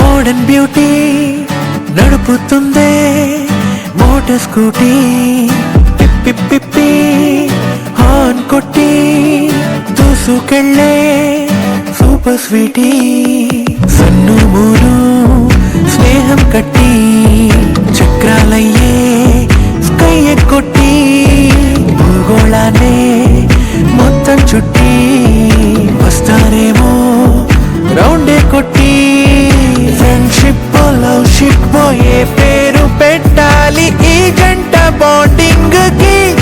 Modern beauty నడుపుతుందే motor scooty. పిప్పి పిప్పి హార్న్ కొట్టి దూసుకెళ్ళే సూపర్ స్వీటీ. సన్ను మూను స్నేహం కట్టి చక్రాలయ్యే స్కై కొట్టి భూగోళానే మొత్తం చుట్టి బాండింగ్కి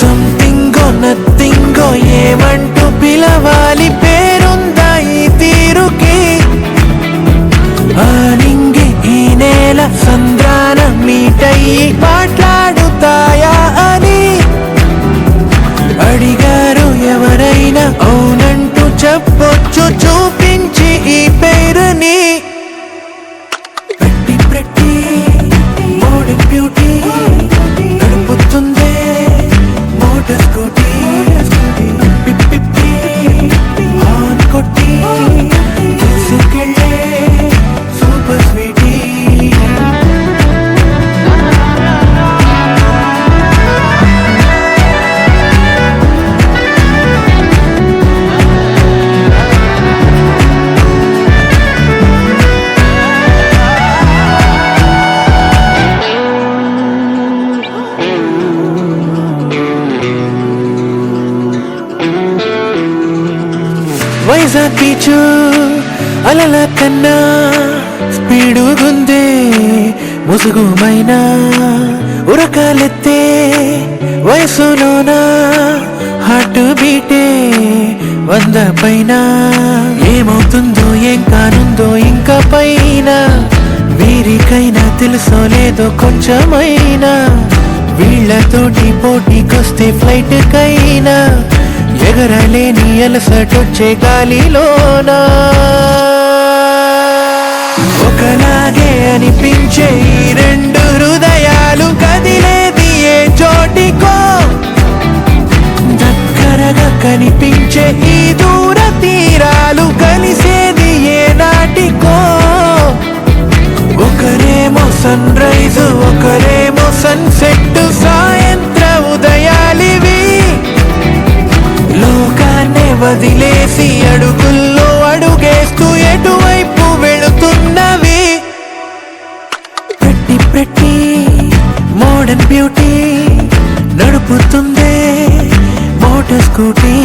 సంథింగ్ నథింగ్ ఏమంటూ పిలవాలి పేరుందా ఈ తీరుకి? ఆనింగి ఈ నేల సంద్రాన మీటయ్యి మాట్లాడుతాయా అని. అడిగారు ఎవరైనా అవునంటూ చెప్పొచ్చు చూపించి ఈ పేరుని. పెట్టి ప్రతి beauty. వైజాగ్ బీచ్ అలల కన్నా స్పీడు ముసుగుమైనా ఉరకాలెత్తే వయసులోనా హార్ట్ బీటే వంద పైన. ఏమవుతుందో ఏం కానుందో ఇంకా పైన. వీరికైనా తెలుసో లేదో కొంచెమైనా. వీళ్ళతోటి పోటీకొస్తే ఫ్లైట్ కైనా ఎగరలేని అలసటొచ్చే గాలిలోనా? ఒకలాగే అనిపించే ఈ రెండు హృదయాలు కదిలేది ఏ చోటికో? దగ్గరగా కనిపించే ఈ దూర తీరాలు కలిసేది ఏ నాటికో? ఒకరేమో సన్ రైజ్ ఒకరేమో సన్సెట్ వదిలేసి అడుగుల్లో అడుగేస్తూ ఎటువైపు వెళుతున్నవి? ప్రతి ప్రతి మోడర్న్ బ్యూటీ నడుపుతుందే మోటార్ స్కూటీ.